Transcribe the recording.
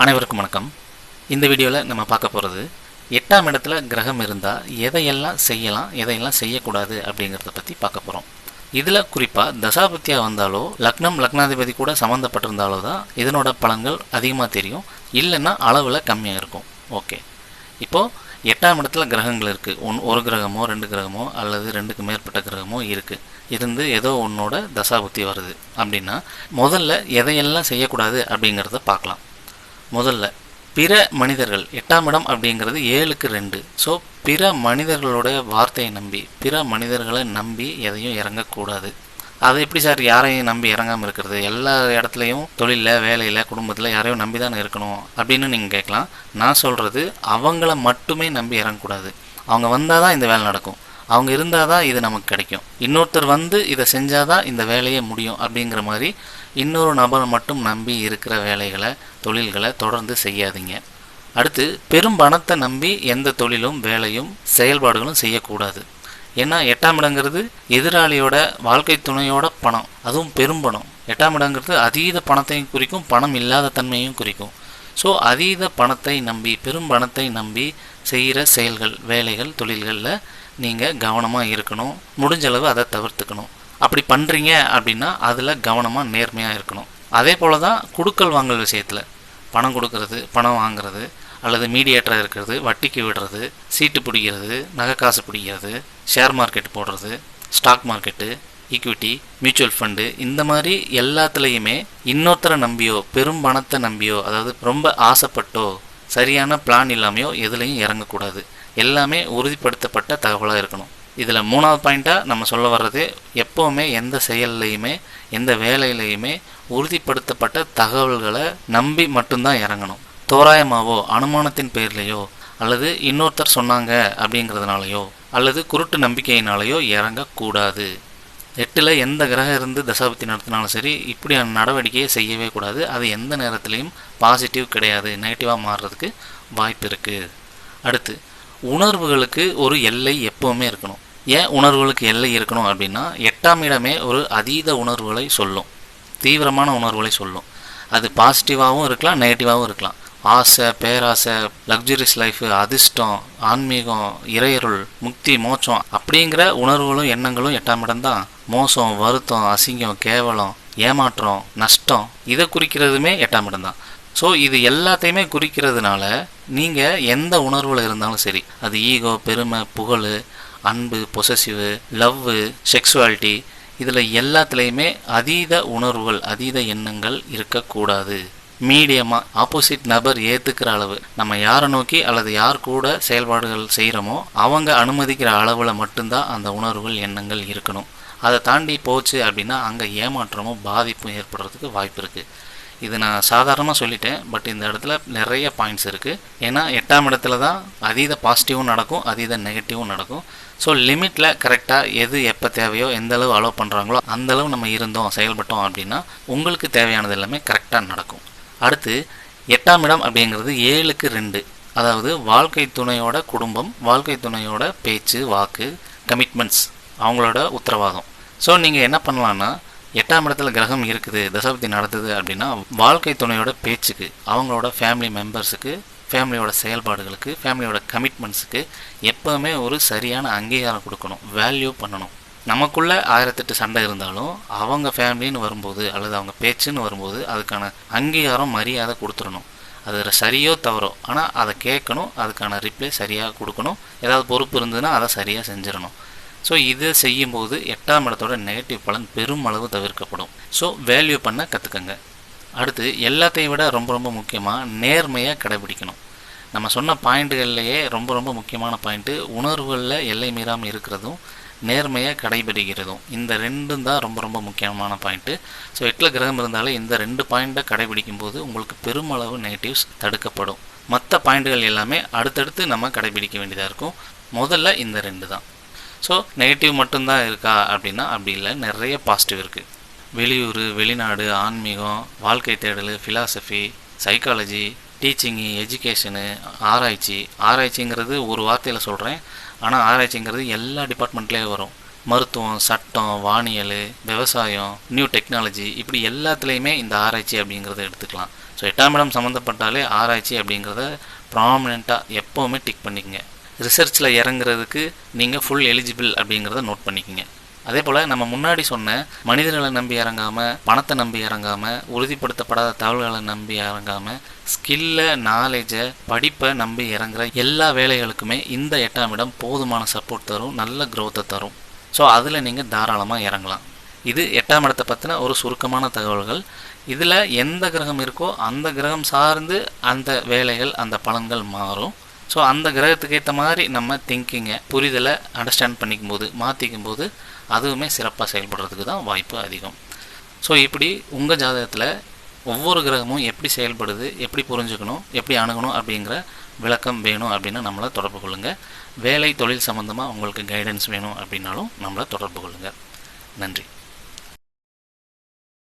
அனைவருக்கும் வணக்கம். இந்த வீடியோவில் நம்ம பார்க்க போகிறது எட்டாம் இடத்துல கிரகம் இருந்தால் எதையெல்லாம் செய்யலாம் எதையெல்லாம் செய்யக்கூடாது அப்படிங்கிறத பற்றி பார்க்க போகிறோம் இதில் குறிப்பாக தசாபத்தியாக வந்தாலோ லக்னம் லக்னாதிபதி கூட சம்மந்தப்பட்டிருந்தாலோ தான் இதனோட பலன்கள் அதிகமாக தெரியும். இல்லைன்னா அளவில் கம்மியாக இருக்கும். ஓகே. இப்போது எட்டாம் இடத்துல கிரகங்கள் இருக்குது ஒன் ஒரு கிரகமோ ரெண்டு கிரகமோ அல்லது ரெண்டுக்கு மேற்பட்ட கிரகமோ இருக்குது இருந்து ஏதோ ஒன்னோட தசாபுத்தி வருது. அப்படின்னா முதல்ல எதையெல்லாம் செய்யக்கூடாது அப்படிங்கிறத பார்க்கலாம். முதல்ல பிற மனிதர்கள் எட்டாம் இடம் அப்படிங்கிறது ஏழுக்கு ரெண்டு. ஸோ பிற மனிதர்களோட வார்த்தையை நம்பி பிற மனிதர்களை நம்பி எதையும் இறங்கக்கூடாது. அது எப்படி சார் யாரையும் நம்பி இறங்காமல் இருக்கிறது? எல்லா இடத்துலையும் தொழிலில் வேலையில் குடும்பத்தில் யாரையும் நம்பி தானே இருக்கணும் அப்படின்னு நீங்கள் கேட்கலாம். நான் சொல்கிறது அவங்கள மட்டுமே நம்பி இறங்கக்கூடாது. அவங்க வந்தால் தான் இந்த வேலை நடக்கும். அவங்க இருந்தால் தான் இது நமக்கு கிடைக்கும். இன்னொருத்தர் வந்து இதை செஞ்சால் தான் இந்த வேலையே முடியும் அப்படிங்கிற மாதிரி இன்னொரு நபரை மட்டும் நம்பி இருக்கிற வேலைகளை தொழில்களை தொடர்ந்து செய்யாதீங்க. அடுத்து பெரும் பணத்தை நம்பி எந்த தொழிலும் வேலையும் செயல்பாடுகளும் செய்யக்கூடாது. ஏன்னா எட்டாம் இடங்கிறது எதிராளியோட வாழ்க்கை துணையோட பணம். அதுவும் பெரும் பணம். எட்டாம் இடங்கிறது அதீத பணத்தையும் குறிக்கும் பணம் இல்லாத தன்மையும் குறிக்கும். ஸோ அதீத பணத்தை நம்பி பெரும் பணத்தை நம்பி செய்கிற செயல்கள் வேலைகள் தொழில்களில் நீங்கள் கவனமாக இருக்கணும். முடிஞ்சளவு அதை தவிர்த்துக்கணும். அப்படி பண்ணுறீங்க அப்படின்னா அதில் கவனமாக நேர்மையாக இருக்கணும். அதே போல் தான் குடுக்கல் வாங்கல் விஷயத்தில். பணம் கொடுக்கறது பணம் வாங்குறது அல்லது மீடியேட்டராக இருக்கிறது வட்டிக்கு விடுறது சீட்டு பிடிக்கிறது நகை காசு பிடிக்கிறது ஷேர் மார்க்கெட் போடுறது stock market equity mutual fund இந்த மாதிரி எல்லாத்துலேயுமே இன்னொருத்தரை நம்பியோ பெரும் பணத்தை நம்பியோ அதாவது ரொம்ப ஆசைப்பட்டோ சரியான பிளான் இல்லாமையோ எதுலேயும் இறங்கக்கூடாது. எல்லாமே உறுதிப்படுத்தப்பட்ட தகவலாக இருக்கணும். இதில் மூணாவது பாயிண்ட்டாக நம்ம சொல்ல வர்றது எப்போவுமே எந்த செயல்லையுமே எந்த வேலையிலையுமே உறுதிப்படுத்தப்பட்ட தகவல்களை நம்பி மட்டும்தான் இறங்கணும். தோராயமாவோ அனுமானத்தின் பேர்லேயோ அல்லது இன்னொருத்தர் சொன்னாங்க அப்படிங்கிறதுனாலையோ அல்லது குருட்டு நம்பிக்கையினாலேயோ இறங்கக்கூடாது. எட்டில் எந்த கிரகம் இருந்து தசாபத்தி நடத்தினாலும் சரி இப்படியான நடவடிக்கையை செய்யவே கூடாது. அது எந்த நேரத்துலையும் பாசிட்டிவ் கிடையாது. நெகட்டிவாக மாறுறதுக்கு வாய்ப்பு இருக்குது அடுத்து உணர்வுகளுக்கு ஒரு எல்லை எப்போவுமே இருக்கணும். ஏன் உணர்வுகளுக்கு எல்லை இருக்கணும் அப்படின்னா எட்டாம் இடமே ஒரு அதீத உணர்வுகளை சொல்லும். தீவிரமான உணர்வுகளை சொல்லும். அது பாசிட்டிவாகவும் இருக்கலாம் நெகட்டிவாகவும் இருக்கலாம். ஆசை பேராசை லக்ஸுரியஸ் லைஃப் அதிர்ஷ்டம் ஆன்மீகம் இறையருள் முக்தி மோட்சம் அப்படிங்கிற உணர்வுகளும் எண்ணங்களும் எட்டாம் இடம் தான். மோசம் வருத்தம் அசிங்கம் கேவலம் ஏமாற்றம் நஷ்டம் இதை குறிக்கிறதுமே எட்டாம் இடம் தான். ஸோ இது எல்லாத்தையுமே குறிக்கிறதுனால நீங்கள் எந்த உணர்வில் இருந்தாலும் சரி அது ஈகோ பெருமை புகழ் அன்பு பொசசிவு லவ்வு செக்ஸுவாலிட்டி இதில் எல்லாத்துலேயுமே அதீத உணர்வுகள் அதீத எண்ணங்கள் இருக்கக்கூடாது. மீடியமாக ஆப்போசிட் நபர் ஏற்றுக்கிற அளவு. நம்ம யாரை நோக்கி அல்லது யார் கூட செயல்பாடுகள் செய்கிறோமோ அவங்க அனுமதிக்கிற அளவில் மட்டும்தான் அந்த உணர்வுகள் எண்ணங்கள் இருக்கணும். அதை தாண்டி போச்சு அப்படின்னா அங்கே ஏமாற்றமும் பாதிப்பும் ஏற்படுறதுக்கு வாய்ப்பு இருக்குது இது நான் சாதாரணமாக சொல்லிட்டேன் பட் இந்த இடத்துல நிறைய பாயிண்ட்ஸ் இருக்குது ஏன்னா எட்டாம் இடத்துல தான் அதீத பாசிட்டிவும் நடக்கும் அதீத நெகட்டிவும் நடக்கும். ஸோ லிமிட்டில் கரெக்டாக எது எப்போ தேவையோ எந்த அளவு அலோவ் பண்ணுறாங்களோ அந்தளவு நம்ம இருந்தோம் செயல்பட்டோம் அப்படின்னா உங்களுக்கு தேவையானது எல்லாமே கரெக்டாக நடக்கும். அடுத்து எட்டாம் இடம் அப்படிங்கிறது ஏழுக்கு ரெண்டு. அதாவது வாழ்க்கை துணையோட குடும்பம் வாழ்க்கை துணையோட பேச்சு வாக்கு கமிட்மெண்ட்ஸ் அவங்களோட உத்தரவாதம். ஸோ நீங்கள் என்ன பண்ணலான்னா எட்டாம் இடத்துல கிரகம் இருக்குது தசாபதி நடந்தது அப்படின்னா வாழ்க்கை துணையோட பேச்சுக்கு அவங்களோட ஃபேமிலி மெம்பர்ஸுக்கு ஃபேமிலியோட செயல்பாடுகளுக்கு ஃபேமிலியோட கமிட்மெண்ட்ஸுக்கு எப்போவுமே ஒரு சரியான அங்கீகாரம் கொடுக்கணும் வேல்யூ பண்ணணும். நமக்குள்ள ஆயிரத்தெட்டு சண்டை இருந்தாலும் அவங்க ஃபேமிலின்னு வரும்போது அல்லது அவங்க பேச்சுன்னு வரும்போது அதுக்கான அங்கீகாரம் மரியாதை கொடுத்துடணும். அது சரியோ தவறோ. ஆனால் அதை கேட்கணும் அதுக்கான ரிப்ளை சரியாக கொடுக்கணும். ஏதாவது பொறுப்பு இருந்ததுன்னா அதை சரியாக செஞ்சிடணும். ஸோ இதை செய்யும்போது எட்டாம் இடத்தோட நெகட்டிவ் பலன் பெருமளவு தவிர்க்கப்படும். ஸோ வேல்யூ பண்ண கற்றுக்கங்க அடுத்து எல்லாத்தையும் விட ரொம்ப ரொம்ப முக்கியமாக நேர்மையாக கடைபிடிக்கணும். நம்ம சொன்ன பாயிண்ட்டுகள்லேயே ரொம்ப ரொம்ப முக்கியமான பாயிண்ட்டு உணர்வுகளில் எல்லை மீறாமல் இருக்கிறதும் நேர்மையாக கடைபிடிக்கிறதும். இந்த ரெண்டும் தான் ரொம்ப ரொம்ப முக்கியமான பாயிண்ட்டு ஸோ எட்டில் கிரகம் இருந்தாலே இந்த ரெண்டு பாயிண்ட்டை கடைபிடிக்கும் போது உங்களுக்கு பெருமளவு நெகட்டிவ்ஸ் தடுக்கப்படும். மற்ற பாயிண்ட்டுகள் எல்லாமே அடுத்தடுத்து நம்ம கடைபிடிக்க வேண்டியதாக இருக்கும். முதல்ல இந்த ரெண்டு தான். ஸோ நெகட்டிவ் மட்டும்தான் இருக்கா அப்படின்னா அப்படி இல்லை. நிறைய பாசிட்டிவ் இருக்குது வெளியூர் வெளிநாடு ஆன்மீகம் வாழ்க்கை தேடல் ஃபிலாசபி சைக்காலஜி டீச்சிங்கு எஜுகேஷனு ஆராய்ச்சி. ஆராய்ச்சிங்கிறது ஒரு வார்த்தையில் சொல்கிறேன் ஆனால் ஆராய்ச்சிங்கிறது எல்லா டிபார்ட்மெண்ட்லேயும் வரும். மருத்துவம் சட்டம் வானியல் விவசாயம் நியூ டெக்னாலஜி இப்படி எல்லாத்துலேயுமே இந்த ஆராய்ச்சி அப்படிங்கிறத எடுத்துக்கலாம். ஸோ எட்டாம் இடம் சம்மந்தப்பட்டாலே ஆராய்ச்சி அப்படிங்கிறத ப்ராமினெண்ட்டாக எப்போவுமே டிக் பண்ணிக்கங்க. ரிசர்ச்சில் இறங்குறதுக்கு நீங்கள் ஃபுல் எலிஜிபிள் அப்படிங்கிறத நோட் பண்ணிக்கங்க. அதே போல் நம்ம முன்னாடி சொன்ன மனிதர்களை நம்பி இறங்காமல் பணத்தை நம்பி இறங்காமல் உறுதிப்படுத்தப்படாத தகவல்களை நம்பி இறங்காமல் ஸ்கில்லை நாலேஜை படிப்பை நம்பி இறங்குற எல்லா வேலைகளுக்குமே இந்த எட்டாம் இடம் போதுமான சப்போர்ட் தரும் நல்ல க்ரோத்தை தரும். ஸோ அதில் நீங்கள் தாராளமாக இறங்கலாம். இது எட்டாம் இடத்தை பற்றின ஒரு சுருக்கமான தகவல்கள். இதில் எந்த கிரகம் இருக்கோ அந்த கிரகம் சார்ந்து அந்த வேலைகள் அந்த பலன்கள் மாறும். ஸோ அந்த கிரகத்துக்கு ஏற்ற மாதிரி நம்ம திங்கிங்கை புரிதலை அண்டர்ஸ்டாண்ட் பண்ணிக்கும் போது மாற்றிக்கும் போது அதுவுமே சிறப்பாக செயல்படுறதுக்கு தான் வாய்ப்பு அதிகம். ஸோ இப்படி உங்கள் ஜாதகத்தில் ஒவ்வொரு கிரகமும் எப்படி செயல்படுது எப்படி புரிஞ்சுக்கணும் எப்படி அணுகணும் அப்படிங்கிற விளக்கம் வேணும் அப்படின்னா நம்மளை தொடர்பு கொள்ளுங்கள் வேலை தொழில் சம்மந்தமாக உங்களுக்கு கைடன்ஸ் வேணும் அப்படின்னாலும் நம்மளை தொடர்பு கொள்ளுங்கள் நன்றி.